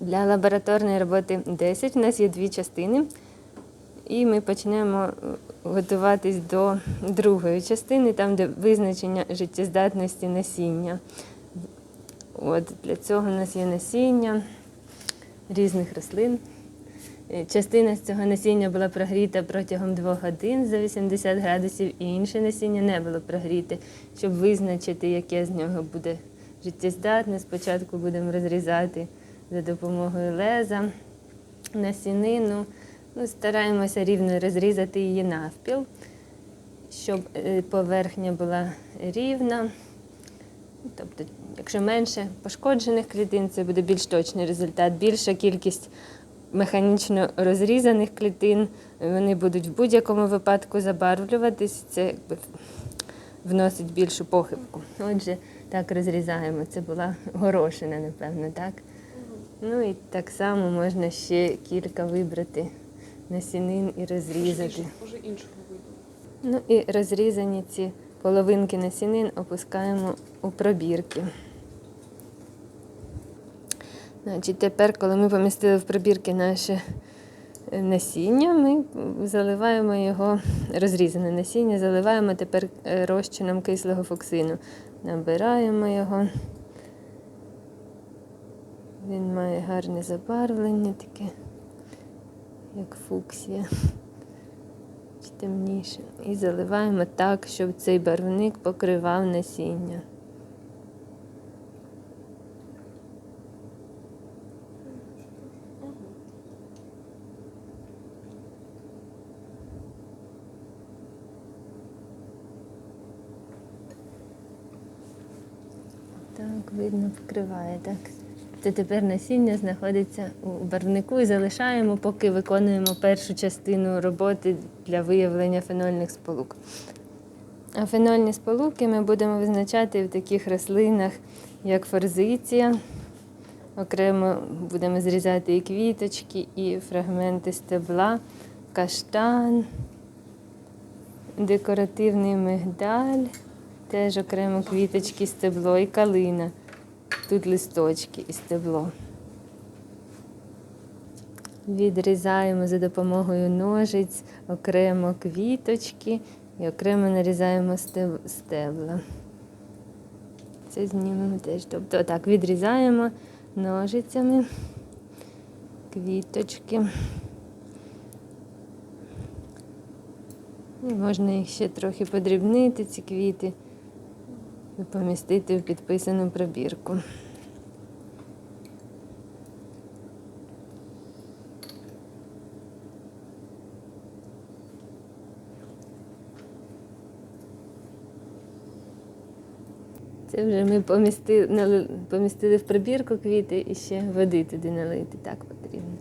Для лабораторної роботи 10 у нас є дві частини. І ми почнемо е, готуватись до другої частини, там, де визначення життєздатності насіння. От, для цього у нас є насіння різних рослин. Е, Частина з цього насіння була прогріта протягом двох годин за 80 градусів, і інше насіння не було прогріте. Щоб визначити, яке з нього буде життєздатне, спочатку будемо розрізати за допомогою леза насінину. Ну, стараємося рівно розрізати її навпіл, щоб е, поверхня була рівна. Тобто, якщо менше пошкоджених клітин, це буде більш точний результат. Більша кількість механічно розрізаних клітин, вони будуть в будь-якому випадку забарвлюватись. Це якби вносить більшу похибку. Отже, так розрізаємо. Це була горошина, напевно, так? Ну і так само можна ще кілька вибрати насінин і розрізати. Може іншого виду. Ну і розрізані ці половинки насінин опускаємо у пробірки. Значить, тепер, коли ми помістили в пробірки наше е, насіння, ми заливаємо його, розрізане насіння, заливаємо тепер е, розчином кислого фуксину. Набираємо його. Він має гарне забарвлення таке, як фуксія чи темніше. І заливаємо так, щоб цей барвник покривав насіння. Так, видно, покриває, так. Це тепер насіння знаходиться у барвнику і залишаємо, поки виконуємо першу частину роботи для виявлення фенольних сполук. А фенольні сполуки ми будемо визначати в таких рослинах, як форзиція. Окремо будемо зрізати і квіточки, і фрагменти стебла, каштан, декоративний мигдаль, теж окремо квіточки, стебло і калина. Тут листочки і стебло. Відрізаємо за допомогою ножиць окремо квіточки і окремо нарізаємо стебла. Це знімемо теж. Тобто так, відрізаємо ножицями квіточки. І можна їх ще трохи подрібнити, ці квіти, помістити в підписану пробірку. Це вже ми помістили, помістили в пробірку квіти і ще води туди налити. Так потрібно.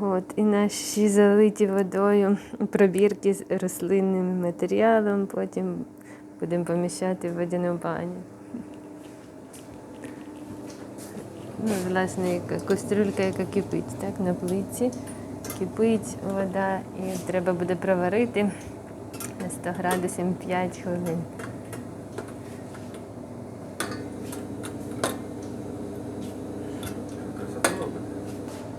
От, і наші залиті водою пробірки з рослинним матеріалом, потім будемо поміщати в водяну баню. Ну, власне, кастрюлька, яка кипить, так, на плиці. Кипить вода і треба буде проварити на 100 градусів 5 хвилин.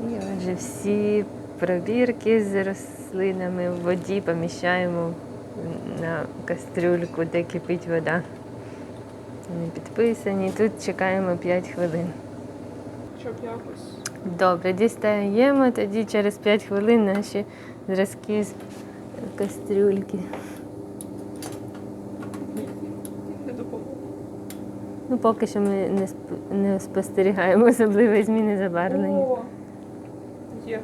І отже, всі пробірки з рослинами в воді поміщаємо на кастрюльку, де кипить вода. Вони підписані. Тут чекаємо 5 хвилин. Щоб якось. Добре, дістаємо тоді через 5 хвилин наші зразки з кастрюльки. Не допомогло. Ну, поки що ми не, сп- не спостерігаємо особливої зміни забарвлення. О, Є.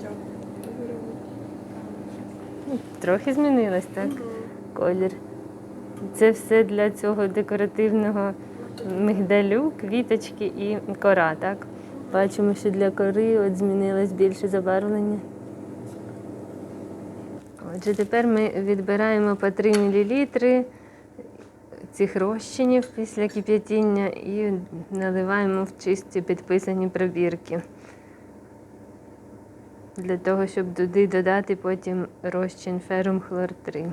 Дякую. Ну, Трохи змінилось, так? колір. Це все для цього декоративного мигдалю, квіточки і кора, так? Бачимо, що для кори от змінилось більше забарвлення. Отже, тепер ми відбираємо по 3 мл цих розчинів після кип'ятіння і наливаємо в чисті підписані пробірки для того, щоб туди додати потім розчин ферум хлор 3.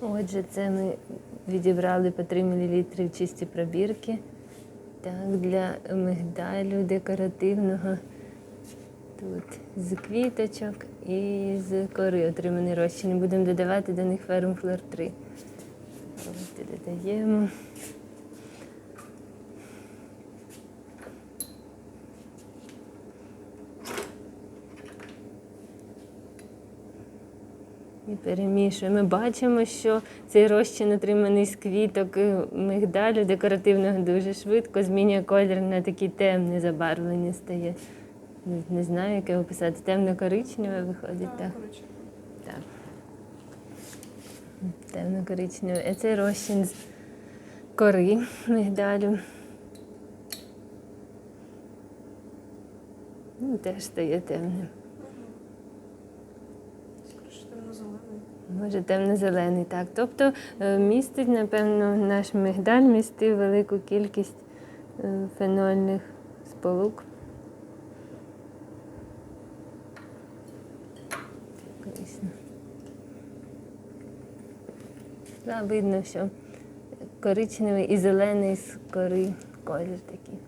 Отже, це ми відібрали по 3 мл чисті пробірки. Так, для мигдалю декоративного. Тут з квіточок і з кори отриманий розчин. Будемо додавати до них ферум флор 3. Ось додаємо. І перемішуємо. Ми бачимо, що цей розчин, отриманий з квіток і мигдалю декоративного, дуже швидко змінює колір на такі темне забарвлення стає. Не, не знаю, як його писати. Темно-коричневе виходить, так. Так. Темно-коричневе. А це розчин з кори мигдалю. Ну, теж стає темним. Може, темно-зелений, так. Тобто е, містить, напевно, наш мигдаль містив велику кількість е, фенольних сполук. Корисно. Да, видно, що коричневий і зелений з кори колір такий.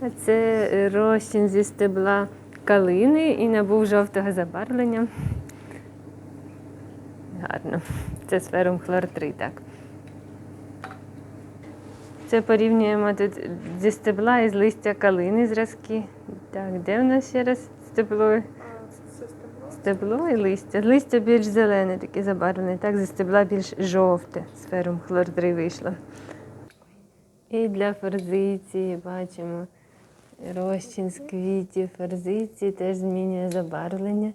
А Це розчин зі стебла калини і набув жовтого забарвлення. Гарно. Це з ферум хлор 3, так. Це порівнюємо тут зі стебла і з листя калини зразки. Так, де в нас ще раз стебло? Стебло? І листя. Листя більш зелене, таке забарвлене, так, зі стебла більш жовте. З ферум хлор 3 вийшло. І для форзиції бачимо розчин з квітів форзиції теж змінює забарвлення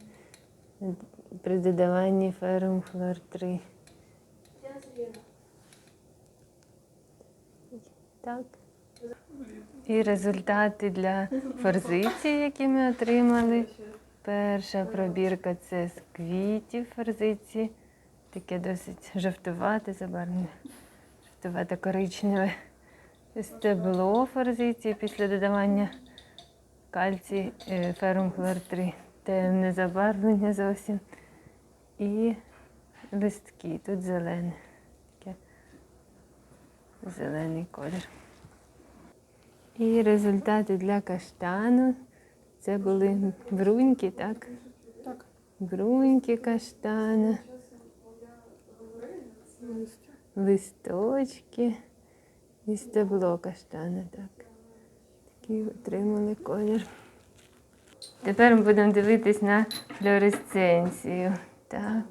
при додаванні ферум хлор 3. Так. І результати для форзиції, які ми отримали. Перша пробірка це з квітів форзиції. Таке досить жовтувате забарвлення. Жовтувате коричневе. Стебло форзиції після додавання кальцій е, ферум хлор 3. Темне забарвлення зовсім. І листки. Тут зелене. Таке зелений колір. І результати для каштану. Це були бруньки, так? Так. Бруньки каштана, листочки і стебло каштана, так. Такий отримали колір. Тепер ми будемо дивитись на флюоресценцію. Так.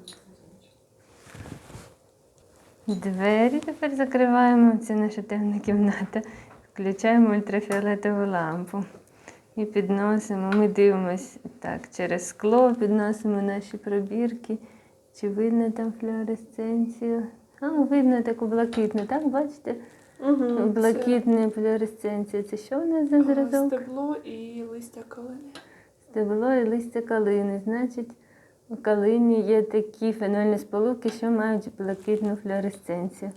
Двері тепер закриваємо. Це наша темна кімната. Включаємо ультрафіолетову лампу. І підносимо, ми дивимося так, через скло, підносимо наші пробірки. Чи видно там флюоресценцію? А, видно таку блакитну, так? Бачите? Угу. Блакитна флюоресценція. Це що у нас за зразок? Стебло і листя калини. Стебло і листя калини. Значить, у калині є такі фенольні сполуки, що мають блакитну флюоресценцію.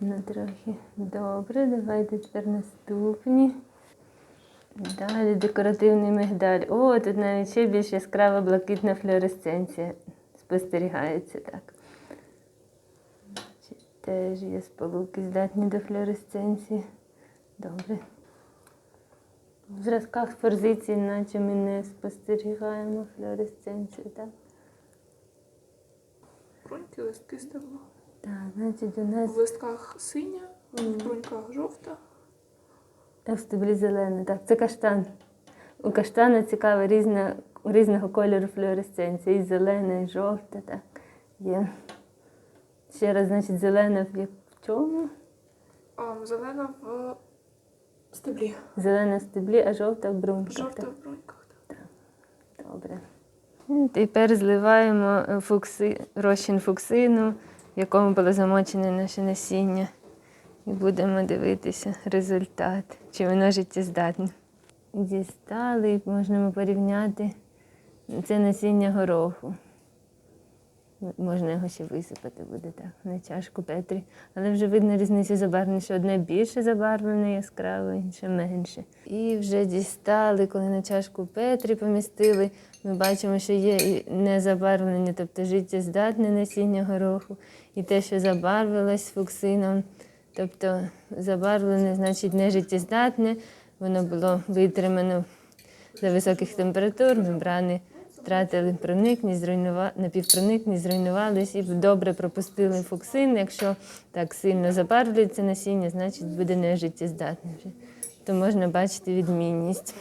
Видно трохи. Добре, давайте тепер наступні. Далі декоративний мигдаль. О, тут навіть ще більш яскрава блакитна флюоресценція спостерігається так. Теж є сполуки здатні до флюоресценції. Добре. В зразках форзиції, наче ми не спостерігаємо флюоресценцію, так? Бруньки, листки, стебло. Так, значить, у нас В листках синя, в бруньках жовта. В стеблі зелене, так, це каштан. У каштана цікава різна, різного кольору флюоресценція. І зелена, і жовта, так. Є. Ще раз, значить, зелена в чому? А зелена в стеблі. Зелена в стеблі, а жовта в бруньках. Жовта так. в бруньках. так. так. Добре. Ну, Тепер зливаємо е, фукси, розчин фуксину, в якому було замочене наше насіння. І будемо дивитися результат, чи воно життєздатне. Дістали, можемо порівняти. Це насіння гороху. Можна його ще висипати буде так, на чашку Петрі. Але вже видно різницю забарвлення, що одне більше забарвлене яскраво, інше менше. І вже дістали, коли на чашку Петрі помістили, Ми бачимо, що є і незабарвлення, тобто життєздатне насіння гороху, і те, що забарвилось фуксином, тобто забарвлене, значить нежиттєздатне, воно було витримано за високих температур, мембрани втратили проникність, зруйнува... напівпроникність, зруйнувались і добре пропустили фуксин. Якщо так сильно забарвлюється насіння, значить буде нежиттєздатне вже. То можна бачити відмінність.